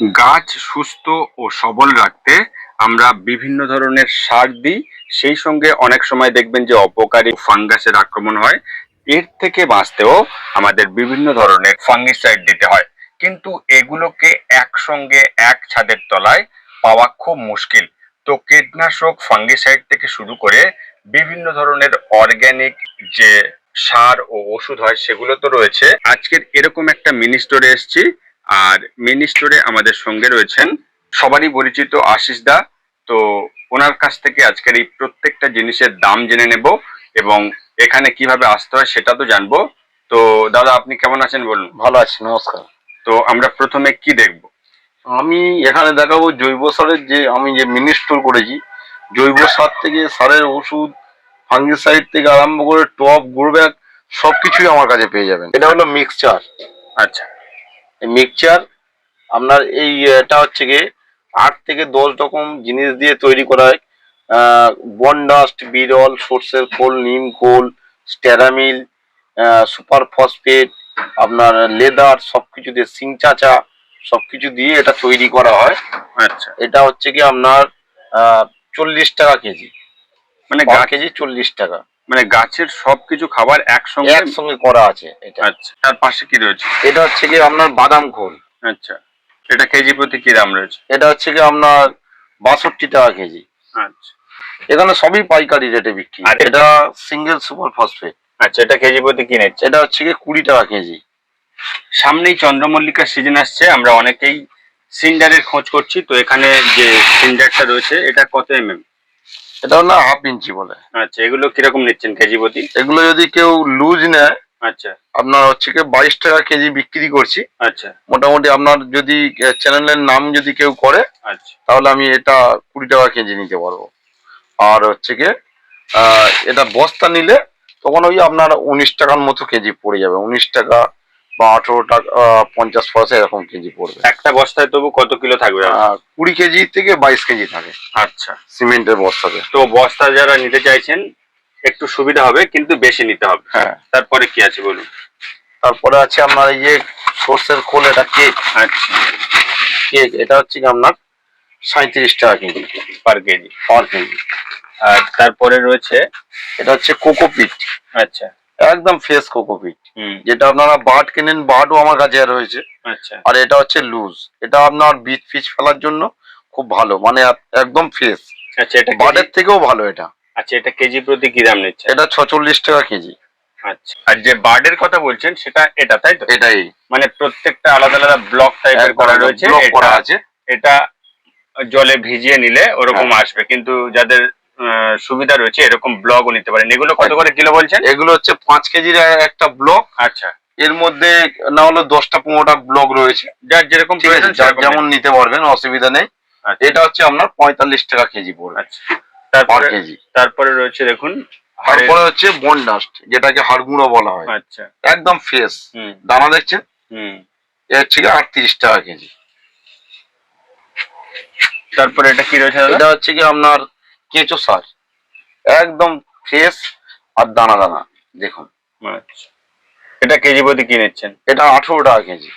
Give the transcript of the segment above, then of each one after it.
গাছ সুস্থ ও সবল রাখতে আমরা বিভিন্ন ধরনের সার দিই। সেই সঙ্গে অনেক সময় দেখবেন যে অপকারী ফাঙ্গাসের আক্রমণ হয়। এর থেকে বাঁচতেও আমাদের বিভিন্ন ধরনের ফাঙ্গিসাইড দিতে হয়। কিন্তু এগুলোকে একসঙ্গে এক ছাদের তলায় পাওয়া খুব মুশকিল। তো কীটনাশক ফাঙ্গিসাইড থেকে শুরু করে বিভিন্ন ধরনের অর্গ্যানিক যে সার ও ওষুধ হয় সেগুলো তো রয়েছে। আজকের এরকম একটা মিনি স্টোরে এসেছি। আর মিনি স্টোরে আমাদের সঙ্গে রয়েছেন সবারই পরিচিত আশিস দা। তো ওনার কাছ থেকে আজকের এই প্রত্যেকটা জিনিসের দাম জেনে নেব এবং এখানে কীভাবে আসতে হয় সেটা তো জানব। তো দাদা আপনি কেমন আছেন বলুন? ভালো আছি নমস্কার। তো আমরা প্রথমে কি দেখব? আমি এখানে দেখাবো জৈব সারের যে আমি যে মিনি স্টোর করেছি জৈব সার থেকে সারের ওষুধ ফাঙ্গিসাইড থেকে আরম্ভ করে টপ গুড় ব্যাগ সবকিছুই আমার কাছে পেয়ে যাবেন। এটা হলো মিক্সচার আচ্ছা। মিক্সচার আপনার এই এটা হচ্ছে গিয়ে আট থেকে দশ রকম জিনিস দিয়ে তৈরি করা হয়। বনডাস্ট বিরল সর্ষের খোল নিম খোল স্টেরামিল সুপার ফসফেট আপনার লেদার সবকিছু দিয়ে সিং চাচা সবকিছু দিয়ে এটা তৈরি করা হয়। আচ্ছা। এটা হচ্ছে কি আপনার চল্লিশ টাকা কেজি। মানে গাছ কেজি চল্লিশ টাকা। মানে গাছের সবকিছু খাবার একসঙ্গে একসঙ্গে করা আছে এটা। আচ্ছা তার পাশে কি রয়েছে? এটা হচ্ছে কি আপনার বাদাম খোল। আচ্ছা এটা কেজি প্রতি কি দাম রয়েছে? এটা হচ্ছে কি আপনার বাষট্টি টাকা কেজি। আচ্ছা। এখানে সবই পাইকারি রেটে বিক্রি। আর এটা সিঙ্গেল সুপার ফসফেট আচ্ছা এটা কেজি প্রতি কি নিচ্ছে? এটা হচ্ছে কি কুড়ি টাকা কেজি। সামনেই চন্দ্রমল্লিকার সিজন আসছে আমরা অনেকেই সিন্ডারের খোঁজ করছি তো এখানে যে সিন্ডারটা রয়েছে এটা কত এম এটা হলো হাফ ইঞ্চি বলে। আচ্ছা এগুলো কীরকম নিচ্ছেন কেজি প্রতি? এগুলো যদি কেউ লুজ নেয় আচ্ছা। আপনার হচ্ছে কি বাইশ টাকা কেজি বিক্রি করছি। আচ্ছা। মোটামুটি আপনার যদি চ্যানেলের নাম যদি কেউ করে আচ্ছা। তাহলে আমি এটা কুড়ি টাকা কেজি নিতে পারব। আর হচ্ছে কি এটা বস্তা নিলে তখন ওই আপনার উনিশ টাকার মতো কেজি পড়ে যাবে। উনিশ টাকা বা আঠেরো টাকা পঞ্চাশ পয়সা এরকম কেজি পড়বে। একটা বস্তায় তবু কত কিলো থাকবে? কুড়ি কেজি থেকে বাইশ কেজি থাকে। আচ্ছা। সিমেন্টের বস্তাতে। তো বস্তা যারা নিতে চাইছেন একটু সুবিধা হবে কিন্তু বেশি নিতে হবে। হ্যাঁ। তারপরে কি আছে বলুন? তারপরে আছে আপনার এই যে সর্ষের খোল এটা কেক। আচ্ছা। কেক এটা হচ্ছে আপনার সাঁত্রিশ টাকা KG. Per KG. Per KG. আর তারপরে রয়েছে? এটা হচ্ছে কোকোপিট। আচ্ছা। একদম ফ্রেশ কোকোপিট। যেটা আপনারা বাট কেনেন বাটও আমার কাছে রয়েছে আচ্ছা। আর এটা হচ্ছে লুজ। এটা আপনার বীজ ফিজ ফেলার জন্য খুব ভালো মানে একদম ফ্রেশ। আচ্ছা এটা বাটের থেকেও ভালো এটা। আচ্ছা এটা কেজি প্রতি কি দাম নিচ্ছে? এটা ছচল্লিশ টাকা কেজি। আচ্ছা। আর যে বার্ডের কথা বলছেন সেটা এটা তাই তো? এটাই। মানে প্রত্যেকটা আলাদা আলাদা ব্লক টাইপের করা রয়েছে করা এটা- আছে। এটা জলে ভিজিয়ে নিলে ওরকম আসবে। কিন্তু যাদের সুবিধা রয়েছে এরকম ব্লগও নিতে পারেন। এগুলো কত করে কিলো বলছেন? এগুলো হচ্ছে পাঁচ কেজির একটা ব্লক আচ্ছা। এর মধ্যে না হলে দশটা পনেরোটা ব্লক রয়েছে। যার যেরকম যেমন নিতে পারবেন অসুবিধা নেই। আচ্ছা, এটা হচ্ছে আপনার পঁয়তাল্লিশ টাকা কেজি পড়বে। আচ্ছা। তারপরে কেজি। তারপরে রয়েছে দেখুন তারপরে হচ্ছে বনডাস্ট যেটাকে হাড়গুঁড়ো বলা হয়। আচ্ছা। একদম ফ্রেশ দানা দেখছেন? হুম। এ হচ্ছে কি আটত্রিশ টাকা কেজি। তারপরে এটা কি রয়েছে এটা হচ্ছে কি আপনার কেঁচো সার। একদম ফ্রেশ আর দানা দানা দেখুন। আচ্ছা। এটা কেজি প্রতি কি নিচ্ছেন? এটা আঠেরো টাকা কেজি।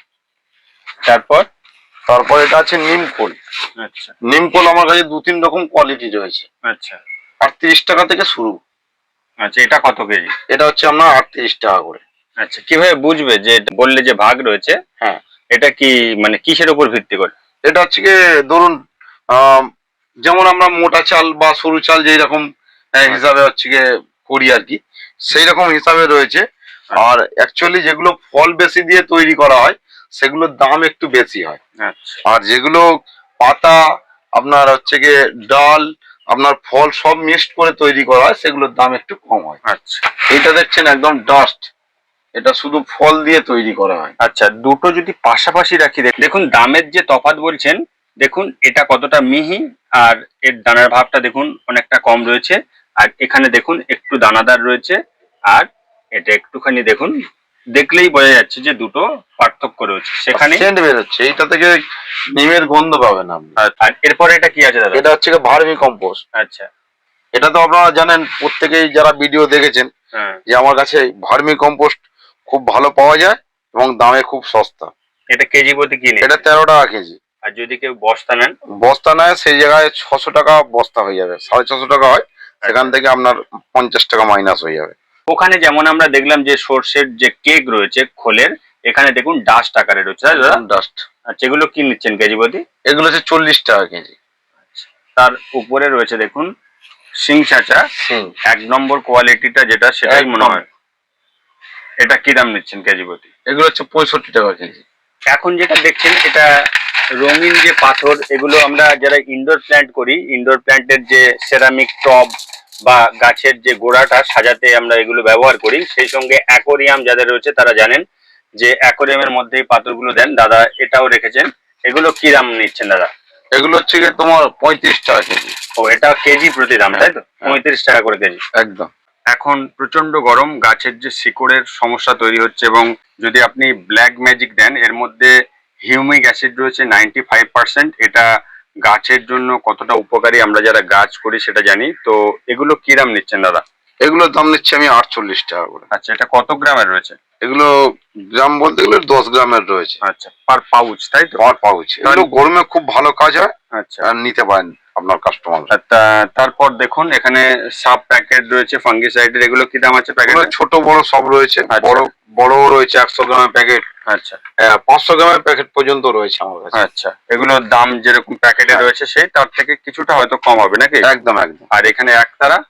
তারপর? তারপর এটা আছে নিমকোল আচ্ছা। নিমকোল আমার কাছে দু তিন রকম কোয়ালিটি রয়েছে। আচ্ছা। আটত্রিশ টাকা থেকে শুরু। আচ্ছা এটা কত কেজি? এটা হচ্ছে আপনার আটত্রিশ টাকা করে। আচ্ছা কীভাবে বুঝবে যে বললে যে ভাগ রয়েছে হ্যাঁ। এটা কি মানে কিসের উপর ভিত্তি করে? এটা হচ্ছে কি ধরুন যেমন আমরা মোটা চাল বা সরু চাল যেই রকম হিসাবে হচ্ছে গিয়ে করি আর কি সেই রকম হিসাবে রয়েছে। আর অ্যাকচুয়ালি যেগুলো ফল বেশি দিয়ে তৈরি করা হয় সেগুলোর দাম একটু বেশি হয়। আচ্ছা। আর যেগুলো পাতা আপনার হচ্ছে গিয়ে ডাল আপনার ফল সব মিক্সড করে তৈরি করা হয় সেগুলোর দাম একটু কম হয়। আচ্ছা। এটা দেখছেন একদম ডাস্ট এটা শুধু ফল দিয়ে তৈরি করা হয়। আচ্ছা দুটো যদি পাশাপাশি রাখি দেখ- দেখুন দামের যে তফাৎ বলছেন দেখুন এটা কতটা মিহি আর এর দানার ভাবটা দেখুন অনেকটা কম রয়েছে। আর এখানে দেখুন একটু দানাদার রয়েছে আর এটা একটুখানি দেখুন দেখলেই বোঝা যাচ্ছে যে দুটো পার্থক্য রয়েছে। সেখানে সেন্ট বেরোচ্ছে এইটা থেকে নিমের গন্ধ পাবেন আপনি। আর এরপরে এটা কি আছে দাদা? এটা হচ্ছে ভার্মি কম্পোস্ট। আচ্ছা। এটা তো আপনারা জানেন প্রত্যেকেই যারা ভিডিও দেখেছেন হ্যাঁ। যে আমার কাছে ভার্মি কম্পোস্ট খুব ভালো পাওয়া যায় এবং দামে খুব সস্তা। এটা কেজি প্রতি কি নিয়ে এটা তেরো টাকা কেজি। আর যদি কেউ বস্তা নেন? বস্তা নেয় সেই জায়গায় ছশো টাকা বস্তা হয়ে যাবে সাড়ে ছশো টাকা হয় সেখান থেকে আপনার পঞ্চাশ টাকা মাইনাস হয়ে যাবে। ওখানে যেমন আমরা দেখলাম যে সর্ষের যে কেক রয়েছে খোলের এখানে দেখুন ডাস্ট আকারে রয়েছে? ডাস্ট আচ্ছা এগুলো কি নিচ্ছেন কেজি প্রতি এগুলো হচ্ছে চল্লিশ টাকা কেজি। তার উপরে রয়েছে দেখুন সিং চাচা এক নম্বর কোয়ালিটিটা যেটা সেটাই মনে হয়। এটা কি দাম নিচ্ছেন কেজি প্রতি এগুলো হচ্ছে পঁয়ষট্টি টাকা কেজি। এখন যেটা দেখছেন এটা রঙিন যে পাথর এগুলো আমরা যারা ইনডোর প্ল্যান্ট করি ইনডোর প্ল্যান্টের যে সেরামিক টব বা গাছের যে গোড়াটা সাজাতে আমরা এগুলো ব্যবহার করি। সেই সঙ্গে অ্যাকোরিয়াম যাদের রয়েছে তারা জানেন যে অ্যাকোরিয়ামের মধ্যে পাথরগুলো দেন। দাদা এটাও রেখেছেন। এগুলো কি দাম নিচ্ছেন দাদা? এগুলো হচ্ছে গিয়ে তোমার পঁয়ত্রিশ টাকা কেজি। ও এটা কেজি প্রতি দাম তাই তো? হ্যাঁ। পঁয়ত্রিশ টাকা করে কেজি। একদম। এখন প্রচণ্ড গরম গাছের যে শিকড়ের সমস্যা তৈরি হচ্ছে এবং যদি আপনি ব্ল্যাক ম্যাজিক দেন এর মধ্যে হিউমিক অ্যাসিড রয়েছে নাইনটি ফাইভ পার্সেন্ট। এটা গাছের জন্য কতটা উপকারী আমরা যারা গাছ করি সেটা জানি। তো এগুলো কি দাম নিচ্ছেন দাদা? এগুলোর দাম নিচ্ছে আমি আটচল্লিশ টাকা করে। আচ্ছা এটা কত গ্রামের রয়েছে? এগুলো গ্রাম বলতে গেলে দশ গ্রামের রয়েছে। আচ্ছা পার পাউচ তাই তো? Per pouch. এগুলো গরমে খুব ভালো কাজ হয়। আচ্ছা। আর নিতে পারেন। আপনার কাস্টমার তা- তারপর দেখুন এখানে সাব প্যাকেট রয়েছে ফাঙ্গিসাইডের এগুলো কি দাম আছে প্যাকেট ছোট বড় সব রয়েছে। আচ্ছা। বড় বড় রয়েছে একশো গ্রামের প্যাকেট আচ্ছা। পাঁচশো গ্রামের প্যাকেট পর্যন্ত রয়েছে আমার কাছে। আচ্ছা। এগুলোর দাম যেরকম প্যাকেটে। রয়েছে সেই তার থেকে কিছুটা হয়তো কম হবে নাকি? একদম একদম। আর এখানে একতারা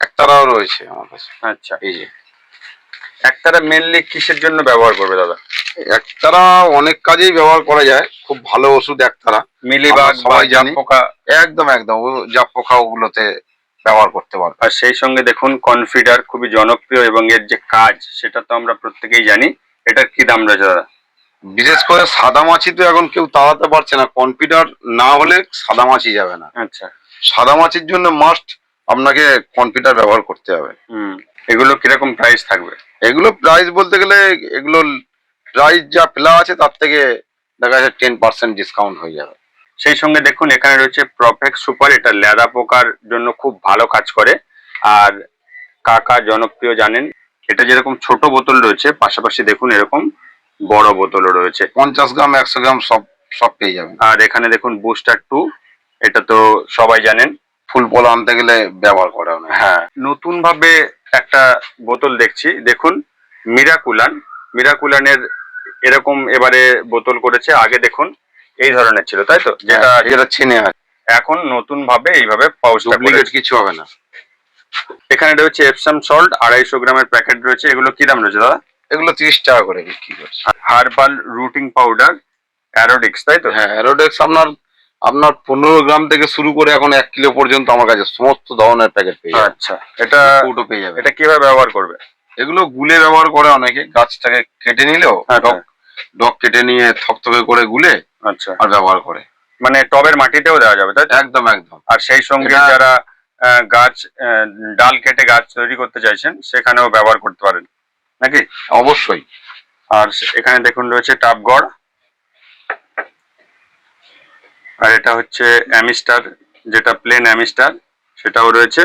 একতারাও রয়েছে আমার কাছে। আচ্ছা। এই যে। একতারা মেনলি কিসের জন্য ব্যবহার করবে দাদা? একতারা অনেক কাজেই ব্যবহার করা যায়। খুব ভালো ওষুধ একতারা মিলিবাগ সবাই জানি। পোকা একদম একদম। ও যা পোকা ওগুলোতে ব্যবহার করতে পারবে। আর সেই সঙ্গে দেখুন কনফিডার খুবই জনপ্রিয় এবং এর যে কাজ সেটা তো আমরা প্রত্যেকেই জানি। এটার কি দাম রয়েছে দাদা? বিশেষ করে সাদা মাছি তো এখন কেউ তাড়াতে পারছে না। কনফিডার না হলে সাদা মাছি যাবে না। আচ্ছা। সাদা মাছির জন্য মাস্ট আপনাকে কনফিডার ব্যবহার করতে হবে। হুম। এগুলো কীরকম প্রাইস থাকবে? এগুলো প্রাইস বলতে গেলে এগুলো প্রাইস যা প্লা আছে তার থেকে দেখা যাচ্ছে টেন পার্সেন্ট ডিসকাউন্ট হয়ে যাবে। সেই সঙ্গে দেখুন এখানে রয়েছে প্রফেক্ট সুপার এটা লেদা পোকার জন্য খুব ভালো কাজ করে। আর কাকা জনপ্রিয় জানেন এটা যেরকম ছোট বোতল রয়েছে পাশাপাশি দেখুন এরকম বড় বোতলও রয়েছে। পঞ্চাশ গ্রাম একশো গ্রাম সব সব পেয়ে যাবেন। আর এখানে দেখুন বুস্টার টু এটা তো সবাই জানেন। ফুল ফল আনতে গেলে ব্যবহার করা হয় হ্যাঁ নতুন ভাবে একটা বোতল দেখছি। দেখুন মিরাকুলান মিরাকুলানের এরকম এবারে বোতল করেছে আগে দেখুন এই ধরনের ছিল তাই তো? যেটা যেটা যেটা ছিনে আছে এখন নতুন ভাবে এইভাবে ডুপ্লিকেট কিছু হবে না। এখানে রয়েছে এপসাম সল্ট আড়াইশো গ্রামের প্যাকেট রয়েছে এগুলো কি দাম রয়েছে দাদা? এগুলো তিরিশ টাকা করে বিক্রি করছে। হার্বাল রুটিং পাউডার অ্যারোডিক্স তাই তো? হ্যাঁ অ্যারোডিক্স আপনার আপনার পনেরো গ্রাম থেকে শুরু করে এখন এক কিলো পর্যন্ত আমার কাছে সমস্ত ধরনের প্যাকেট পেয়ে যাবে। আচ্ছা এটা পেয়ে যাবে। এটা কীভাবে ব্যবহার করবে? এগুলো গুলে ব্যবহার করে অনেকে। গাছটাকে কেটে নিলেও আচ্ছা। ডগ ডগ কেটে নিয়ে থকথকে করে গুলে আচ্ছা। আর ব্যবহার করে। মানে টবের মাটিতেও দেওয়া যাবে তাই? একদম একদম। আর সেই সঙ্গে যারা গাছ ডাল কেটে গাছ তৈরি করতে চাইছেন সেখানেও ব্যবহার করতে পারেন। নাকি? অবশ্যই। আর এখানে দেখুন রয়েছে টাপগড়। আর এটা হচ্ছে অ্যামিস্টার যেটা প্লেন অ্যামিস্টার সেটাও রয়েছে।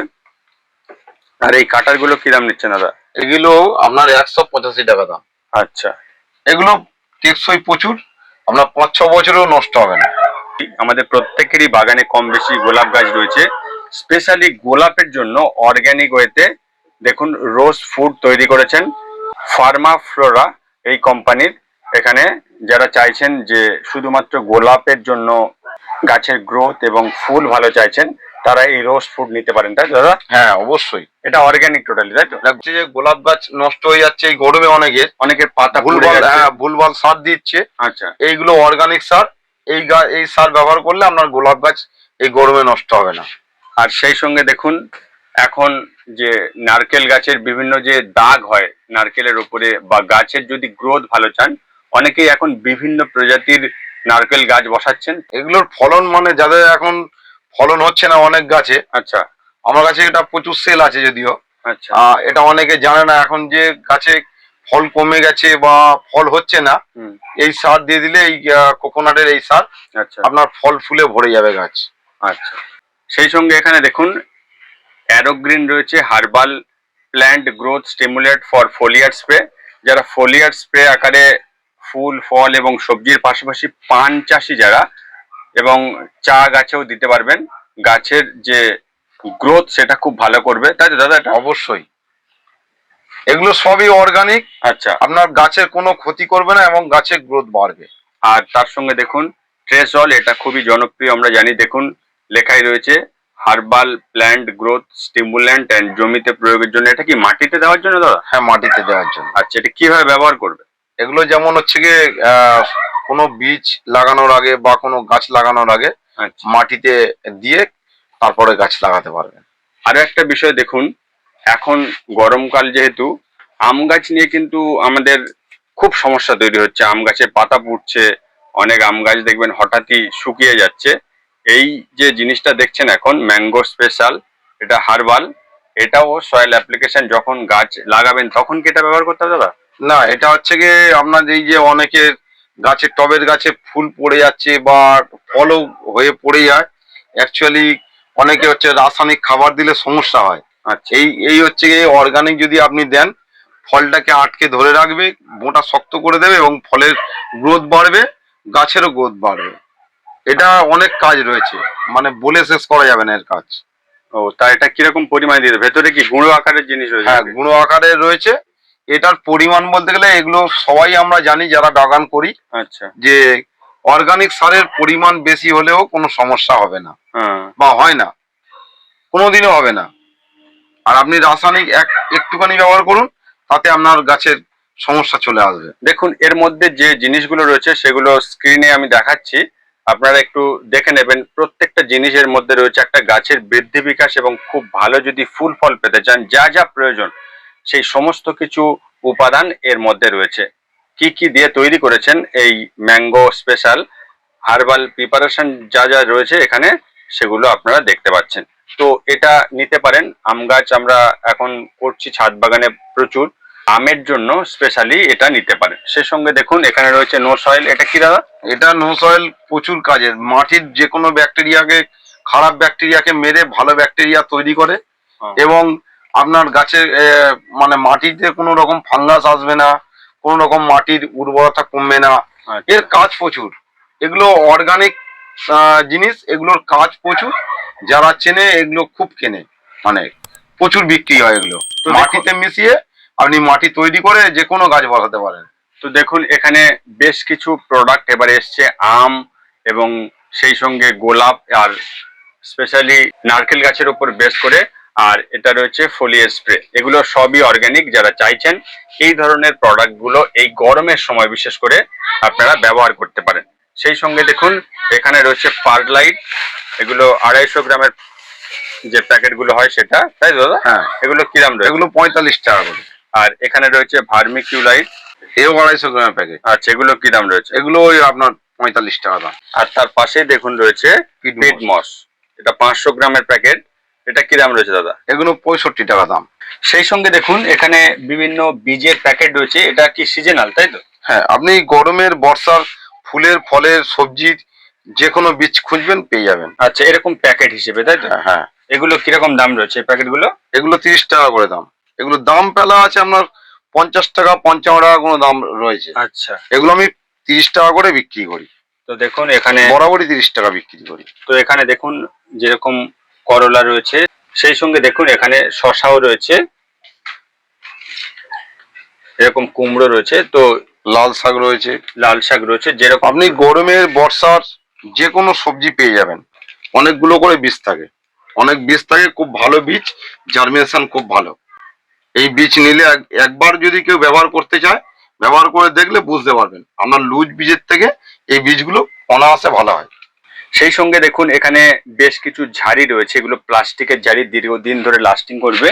আর এই কাটারগুলো কি দাম নিচ্ছেন দাদা? এগুলো আপনার একশো পঁচাশি টাকা দাম। আচ্ছা। এগুলো টেকসই প্রচুর আপনার পাঁচ ছ বছরেও নষ্ট হবে না। আমাদের প্রত্যেকেরই বাগানে কম বেশি গোলাপ গাছ রয়েছে। স্পেশালি গোলাপের জন্য অর্গ্যানিক ওয়েতে দেখুন রোজ ফুড তৈরি করেছেন ফার্মা ফ্লোরা এই কোম্পানির। এখানে যারা চাইছেন যে শুধুমাত্র গোলাপের জন্য গাছের গ্রোথ এবং ফুল ভালো চাইছেন তারা এই রোজ ফুড নিতে পারেন তাই দাদা? হ্যাঁ অবশ্যই। এটা অর্গ্যানিক টোটালি তাই তো? লাগছে যে গোলাপ গাছ নষ্ট হয়ে যাচ্ছে এই গরমে অনেকে অনেকের পাতা ভুলভাল হ্যাঁ ভুলভাল সার দিচ্ছে। আচ্ছা। এইগুলো অর্গানিক সার এই গা এই সার ব্যবহার করলে আপনার গোলাপ গাছ এই গরমে নষ্ট হবে না। আর সেই সঙ্গে দেখুন এখন যে নারকেল গাছের বিভিন্ন যে দাগ হয় নারকেলের উপরে বা গাছের যদি গ্রোথ ভালো চান অনেকেই এখন বিভিন্ন প্রজাতির নারকেল গাছ বসাচ্ছেন। এগুলোর ফলন মানে যাদের এখন ফলন হচ্ছে না অনেক গাছে। আচ্ছা। আমার কাছে এটা প্রচুর সেল আছে যদিও। আচ্ছা। এটা অনেকে জানে না এখন যে গাছে ফল কমে গেছে বা ফল হচ্ছে না এই সার দিয়ে দিলে এই কোকোনাটের এই সার আচ্ছা। আপনার ফল ফুলে ভরে যাবে গাছ। আচ্ছা। সেই সঙ্গে এখানে দেখুন অ্যারোগ্রিন রয়েছে herbal plant growth stimulate for foliar spray. যারা ফোলিয়ার স্প্রে আকারে ফুল ফল এবং সবজির পাশাপাশি পান চাষি যারা এবং চা গাছেও দিতে পারবেন। গাছের যে গ্রোথ সেটা খুব ভালো করবে। তাই তো দাদা এটা? অবশ্যই। এগুলো সবই অর্গানিক আচ্ছা। আপনার গাছের কোনো ক্ষতি করবে না এবং গাছের গ্রোথ বাড়বে। আর তার সঙ্গে দেখুন ট্রেসল এটা খুবই জনপ্রিয় আমরা জানি। দেখুন লেখাই রয়েছে herbal plant growth stimulant and জমিতে প্রয়োগের জন্য। এটা কি মাটিতে দেওয়ার জন্য দাদা? হ্যাঁ মাটিতে দেওয়ার জন্য। আচ্ছা এটা কীভাবে ব্যবহার করবে? এগুলো যেমন হচ্ছে গিয়ে কোনো বীজ লাগানোর আগে বা কোনো গাছ লাগানোর আগে আচ্ছা। মাটিতে দিয়ে তারপরে গাছ লাগাতে পারবেন। আরও একটা বিষয় দেখুন এখন গরমকাল যেহেতু আম গাছ নিয়ে কিন্তু আমাদের খুব সমস্যা তৈরি হচ্ছে। আম গাছে পাতা পুড়ছে অনেক আম গাছ দেখবেন হঠাৎই শুকিয়ে যাচ্ছে। এই যে জিনিসটা দেখছেন এখন ম্যাঙ্গো স্পেশাল এটা হার্বাল এটাও সয়েল অ্যাপ্লিকেশন যখন গাছ লাগাবেন তখন কি এটা ব্যবহার করতে হবে দাদা? না এটা হচ্ছে গিয়ে আপনার এই যে অনেকের গাছে টবের গাছে ফুল পড়ে যাচ্ছে বা ফলও হয়ে পড়ে যায়। অ্যাকচুয়ালি অনেকে হচ্ছে রাসায়নিক খাবার দিলে সমস্যা হয়। আচ্ছা। এই এই হচ্ছে গিয়ে অর্গানিক যদি আপনি দেন ফলটাকে আটকে ধরে রাখবে মোটা শক্ত করে দেবে এবং ফলের গ্রোথ বাড়বে গাছেরও গ্রোথ বাড়বে। এটা অনেক কাজ রয়েছে। মানে বলে শেষ করা যাবে না এর কাজ। ও তা এটা কীরকম পরিমাণে দিতে ভেতরে কি গুঁড়ো আকারের জিনিস রয়েছে? হ্যাঁ গুঁড়ো আকারে রয়েছে। এটার পরিমাণ বলতে গেলে এগুলো সবাই আমরা জানি যারা বাগান করি আচ্ছা। যে অর্গানিক সারের পরিমাণ বেশি হলেও কোনো সমস্যা হবে না। হ্যাঁ। বা হয় না। কোনোদিনও হবে না। আর আপনি রাসায়নিক এক একটুখানি ব্যবহার করুন তাতে আপনার গাছের সমস্যা চলে আসবে। দেখুন এর মধ্যে যে জিনিসগুলো রয়েছে সেগুলো স্ক্রিনে আমি দেখাচ্ছি। আপনারা একটু দেখে নেবেন প্রত্যেকটা জিনিসের মধ্যে রয়েছে একটা গাছের বৃদ্ধি বিকাশ এবং খুব ভালো যদি ফুল ফল পেতে চান যা যা প্রয়োজন সেই সমস্ত কিছু উপাদান এর মধ্যে রয়েছে। কি কি দিয়ে তৈরি করেছেন এই ম্যাঙ্গো স্পেশাল হার্বাল প্রিপারেশন যা যা রয়েছে এখানে সেগুলো আপনারা দেখতে পাচ্ছেন। তো এটা নিতে পারেন। আম গাছ আমরা এখন করছি ছাদ বাগানে প্রচুর। আমের জন্য স্পেশালি এটা নিতে পারেন। সে সঙ্গে দেখুন এখানে রয়েছে নো সয়েল এটা কি দাদা? এটা নো সয়েল প্রচুর কাজের। মাটির যে কোনো ব্যাকটেরিয়াকে খারাপ ব্যাকটেরিয়াকে মেরে ভালো ব্যাকটেরিয়া তৈরি করে হ্যাঁ। এবং আপনার গাছের মানে মাটিতে কোনো রকম ফাঙ্গাস আসবে না কোনো রকম মাটির উর্বরতা কমবে না। আচ্ছা। এর কাজ প্রচুর। এগুলো অর্গানিক জিনিস এগুলোর কাজ প্রচুর। যারা চেনে এগুলো খুব কেনে। মানে প্রচুর বিক্রি হয় এগুলো। তো মাটিতে মিশিয়ে আপনি মাটি তৈরি করে যে কোনো গাছ বসাতে পারেন। তো দেখুন এখানে বেশ কিছু প্রোডাক্ট এবার এসছে আম এবং সেই সঙ্গে গোলাপ আর স্পেশালি নারকেল গাছের উপর বেশ করে আর এটা রয়েছে ফোলিয়া স্প্রে। এগুলো সবই অর্গানিক যারা চাইছেন এই ধরনের প্রোডাক্টগুলো এই গরমের সময় বিশেষ করে আপনারা ব্যবহার করতে পারেন। সেই সঙ্গে দেখুন এখানে রয়েছে পারলাইট এগুলো আড়াইশো গ্রামের যে প্যাকেটগুলো হয় সেটা তাই দাদা? হ্যাঁ। এগুলো কিরাম রয়েছে? এগুলো পঁয়তাল্লিশ টাকা করে। আর এখানে রয়েছে ভার্মিকিউলাইট এও আড়াইশো গ্রামের প্যাকেট আচ্ছা এগুলো কি দাম রয়েছে? এগুলো ওই আপনার পঁয়তাল্লিশ টাকা দাম। আর তার পাশেই দেখুন রয়েছে Peat মস এটা পাঁচশো গ্রামের প্যাকেট এটা কি দাম রয়েছে দাদা? এগুলো পঁয়ষট্টি টাকা দাম। সেই সঙ্গে দেখুন এখানে বিভিন্ন বীজের প্যাকেট রয়েছে এটা কি সিজনাল তাই তো? হ্যাঁ আপনি গরমের বর্ষার ফুলের ফলের সবজির যে কোনো বীজ খুঁজবেন পেয়ে যাবেন। আচ্ছা এরকম প্যাকেট হিসেবে তাই তো? হ্যাঁ, হ্যাঁ। এগুলো কীরকম দাম রয়েছে এই প্যাকেটগুলো? এগুলো তিরিশ টাকা করে দাম। এগুলো দাম পেলা আছে আপনার পঞ্চাশ টাকা পঞ্চান্ন টাকা কোনো দাম রয়েছে। আচ্ছা। এগুলো আমি তিরিশ টাকা করে বিক্রি করি। তো দেখুন এখানে বরাবরই তিরিশ টাকা বিক্রি করি। তো এখানে দেখুন যেরকম করলা রয়েছে। সেই সঙ্গে দেখুন এখানে শশাও রয়েছে। এরকম কুমড়ো রয়েছে। তো লাল শাক রয়েছে। লাল শাক রয়েছে যেরকম আপনি গরমের বর্ষার যে কোনো সবজি পেয়ে যাবেন। অনেকগুলো করে বীজ থাকে। অনেক বীজ থাকে খুব ভালো বীজ জার্মিনেশন খুব ভালো। এই বীজ নিলে এক- একবার যদি কেউ ব্যবহার করতে চায় ব্যবহার করে দেখলে বুঝতে পারবেন। আপনার লুজ বীজের থেকে এই বীজগুলো অনায়াসে ভালো হয়। সেই সঙ্গে দেখুন এখানে বেশ কিছু ঝাড়ি রয়েছে। এগুলো প্লাস্টিকের ঝাড়ি দীর্ঘদিন ধরে লাস্টিং করবে।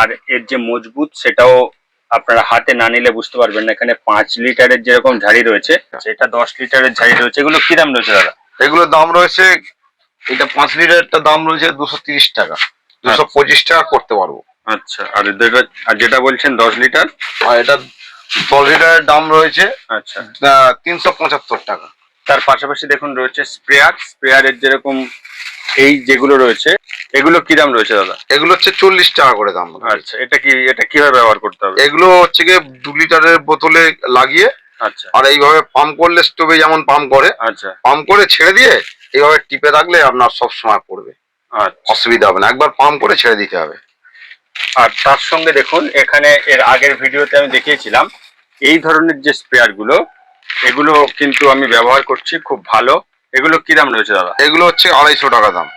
আর এর যে মজবুত সেটাও আপনারা হাতে না নিলে বুঝতে পারবেন না। এখানে পাঁচ লিটারের যেরকম ঝাড়ি রয়েছে সেটা দশ লিটারের ঝাড়ি রয়েছে। এগুলো কি দাম রয়েছে দাদা? এগুলো দাম রয়েছে এটা পাঁচ লিটারটা দাম রয়েছে দুশো তিরিশ টাকা। দুশো পঁচিশ টাকা করতে পারব। আচ্ছা আর যেটা আর যেটা বলছেন দশ লিটার? আর এটা দশ লিটারের দাম রয়েছে আচ্ছা। তিনশো পঁচাত্তর টাকা। তার পাশাপাশি দেখুন রয়েছে স্প্রেয়ার। স্প্রেয়ারের যেরকম এই যেগুলো রয়েছে এগুলো কি দাম রয়েছে দাদা? এগুলো হচ্ছে চল্লিশ টাকা করে দাম। আচ্ছা এটা কি এটা কীভাবে ব্যবহার করতে হবে? এগুলো হচ্ছে গিয়ে দু লিটারের বোতলে লাগিয়ে আচ্ছা। আর এইভাবে পাম্প করলে স্টোভে যেমন পাম্প করে আচ্ছা। পাম্প করে ছেড়ে দিয়ে এইভাবে টিপে রাখলে আপনার সব সময় পড়বে। আচ্ছা। অসুবিধা হবে না একবার পাম্প করে ছেড়ে দিতে হবে। আর তার সঙ্গে দেখুন এখানে এর আগের ভিডিওতে আমি দেখিয়েছিলাম এই ধরনের যে স্প্রেয়ারগুলো এগুলো কিন্তু আমি ব্যবহার করছি খুব ভালো। এগুলো কি দাম রয়েছে দাদা? এগুলো হচ্ছে আড়াইশো টাকা দাম।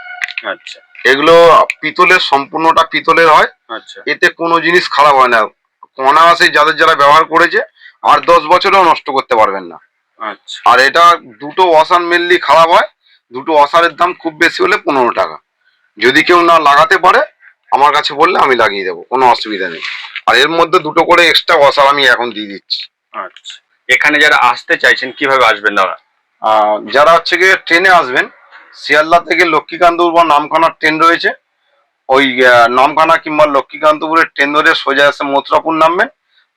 আচ্ছা। এগুলো পিতলের সম্পূর্ণটা পিতলের হয়। আচ্ছা। এতে কোনো জিনিস খারাপ হয় না। অনায়াসে যাদের যারা ব্যবহার করেছে আর দশ বছরেও নষ্ট করতে পারবেন না। আচ্ছা। আর এটা দুটো ওয়াসার মেনলি খারাপ হয়। দুটো ওয়াসারের দাম খুব বেশি হলে পনেরো টাকা। যদি কেউ না লাগাতে পারে আমার কাছে বললে আমি লাগিয়ে দেবো কোনো অসুবিধা নেই। আর এর মধ্যে দুটো করে এক্সট্রা ওয়াসার আমি এখন দিয়ে দিচ্ছি। আচ্ছা। এখানে যারা আসতে চাইছেন কীভাবে আসবেন দাদা যারা হচ্ছে গিয়ে ট্রেনে আসবেন শিয়ালদা থেকে লক্ষ্মীকান্তপুর বা নামখানার ট্রেন রয়েছে। ওই নামখানা কিংবা লক্ষ্মীকান্তপুরের ট্রেন ধরে সোজা এসে মথুরাপুর নামবেন।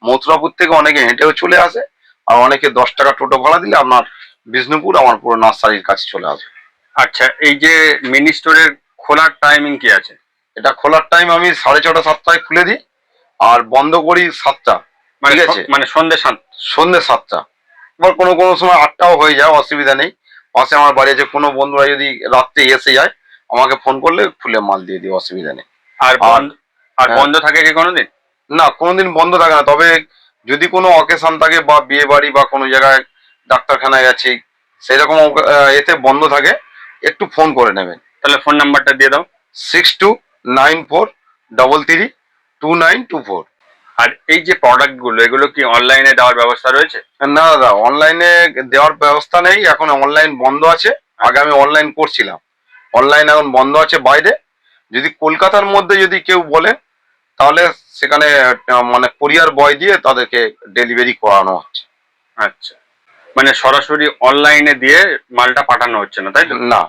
মথুরাপুর থেকে অনেকে হেঁটেও চলে আসে আর অনেকে দশ টাকা টোটো ভাড়া দিলে আপনার বিষ্ণুপুর আমার পুরো নার্সারির কাছে চলে আসবে। আচ্ছা এই যে মিনি স্টোরের খোলার টাইমিং কি আছে? এটা খোলার টাইম আমি সাড়ে ছটা সাতটায় খুলে দিই আর বন্ধ করি সাতটা। ঠিক আছে। মানে সন্ধ্যে সাত সন্ধ্যে সাতটা। এবার কোনো কোনো সময় আটটাও হয়ে যায় অসুবিধা নেই। পাশে আমার বাড়ি আছে কোনো বন্ধুরা যদি রাত্রে এসে যায় আমাকে ফোন করলে খুলে মাল দিয়ে দিই অসুবিধা নেই। আর বন্ধ আর হ্যাঁ। বন্ধ থাকে কি কোনোদিন? না কোনোদিন বন্ধ থাকে না। তবে যদি কোনো অকেশন থাকে বা বিয়ে বাড়ি বা কোনো জায়গায় ডাক্তারখানায় গেছি সেরকম এতে বন্ধ থাকে একটু ফোন করে নেবেন। তাহলে ফোন নাম্বারটা দিয়ে দাও। Six two nine four double three two nine two four আর এই যে প্রোডাক্টগুলো এগুলো কি অনলাইনে দেওয়ার ব্যবস্থা রয়েছে? না দাদা অনলাইনে দেওয়ার ব্যবস্থা নেই এখন অনলাইন বন্ধ আছে। আগে আমি অনলাইন করছিলাম। অনলাইন এখন বন্ধ আছে বাইরে। যদি কলকাতার মধ্যে যদি কেউ বলে তাহলে সেখানে মানে কোরিয়ার বয় দিয়ে তাদেরকে ডেলিভারি করানো হচ্ছে। আচ্ছা। মানে সরাসরি অনলাইনে দিয়ে মালটা পাঠানো হচ্ছে না তাই না।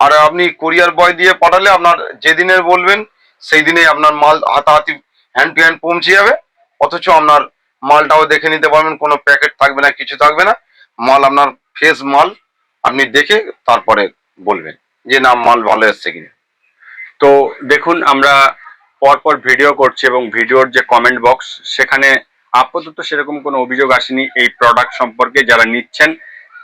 আর আপনি কোরিয়ার বয় দিয়ে পাঠালে আপনার যেদিনের বলবেন সেই দিনে আপনার মাল হাতাহাতি হ্যান্ড টু হ্যান্ড পৌঁছে যাবে। অথচ আপনার মালটাও দেখে নিতে পারবেন, কোনো প্যাকেট থাকবে না, কিছু থাকবে না। মাল আপনার ফ্রেশ মাল, আপনি দেখে তারপরে বলবেন যে না, মাল ভালো এসছে কিনা। তো দেখুন, আমরা পরপর ভিডিও করছি এবং ভিডিওর যে কমেন্ট বক্স সেখানে আপাতত সেরকম কোনো অভিযোগ আসেনি এই প্রোডাক্ট সম্পর্কে যারা নিচ্ছেন।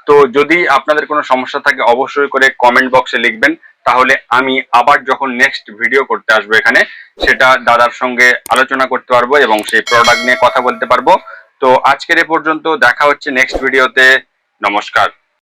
তো যদি আপনাদের কোনো সমস্যা থাকে, অবশ্যই করে কমেন্ট বক্সে লিখবেন। তাহলে আমি আবার যখন নেক্সট ভিডিও করতে আসব এখানে, সেটা দাদার সঙ্গে আলোচনা করতে পারব এবং সেই প্রোডাক্ট নিয়ে কথা বলতে পারব। তো আজকের এ পর্যন্ত দেখা হচ্ছে নেক্সট ভিডিওতে নমস্কার।